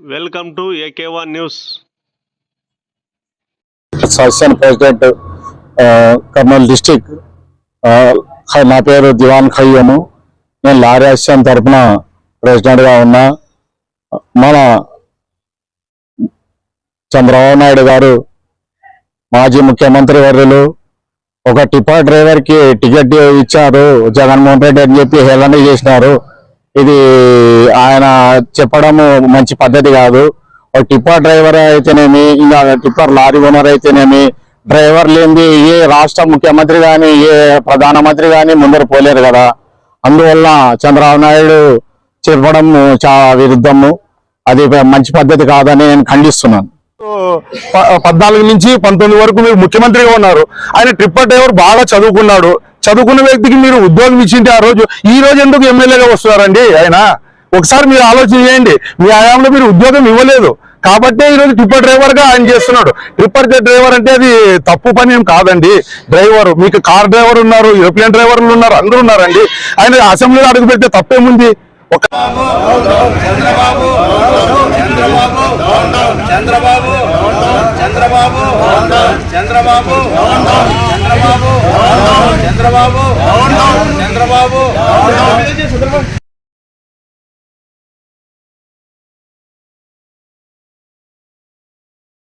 Welcome to AK one news. Assistant president Kurnool district నా పేరు దివాన్ ఖయ్యము. నేను లారీ అసిస్టెంట్ తరఫున ప్రెసిడెంట్గా ఉన్నా మన చంద్రబాబు నాయుడు గారు మాజీ ముఖ్యమంత్రి వర్యులు ఒక టిపా డ్రైవర్కి టికెట్ ఇచ్చారు జగన్మోహన్ రెడ్డి అని చెప్పి హేళన చేసినారు. ఇది ఆయన చెప్పడము మంచి పద్ధతి కాదు. ఒక టిప్పర్ డ్రైవర్ అయితేనేమి ఇంకా టిప్పర్ లారీ ఓనర్ అయితేనేమి డ్రైవర్ లేనిది ఏ రాష్ట్ర ముఖ్యమంత్రి కానీ ఏ ప్రధానమంత్రి కానీ ముందర పోలేరు కదా. అందువల్ల చంద్రబాబు నాయుడు చెప్పడం చాలా విరుద్ధము. అది మంచి పద్ధతి కాదని నేను ఖండిస్తున్నాను. పద్నాలుగు నుంచి పంతొమ్మిది వరకు మీరు ముఖ్యమంత్రిగా ఉన్నారు. ఆయన ట్రిప్పర్ డ్రైవర్ బాగా చదువుకున్నాడు. చదువుకున్న వ్యక్తికి మీరు ఉద్యోగం ఇచ్చింటే ఆ రోజు ఈ రోజు ఎందుకు ఎమ్మెల్యేగా వస్తున్నారండి ఆయన? ఒకసారి మీరు ఆలోచన చేయండి. మీ ఆయామలో మీరు ఉద్యోగం ఇవ్వలేదు. కాబట్టే ఈరోజు ట్రిప్పర్ డ్రైవర్గా ఆయన చేస్తున్నాడు. ట్రిప్పర్ డ్రైవర్ అంటే అది తప్పు పని ఏం కాదండి. డ్రైవర్ మీకు కార్ డ్రైవర్ ఉన్నారు ఏరోప్లేన్ డ్రైవర్లు ఉన్నారు అందరూ ఉన్నారండి. ఆయన అసెంబ్లీలో అడుగు పెడితే తప్పేముంది? ఒక చంద్రబాబు చంద్రబాబు చంద్రబాబు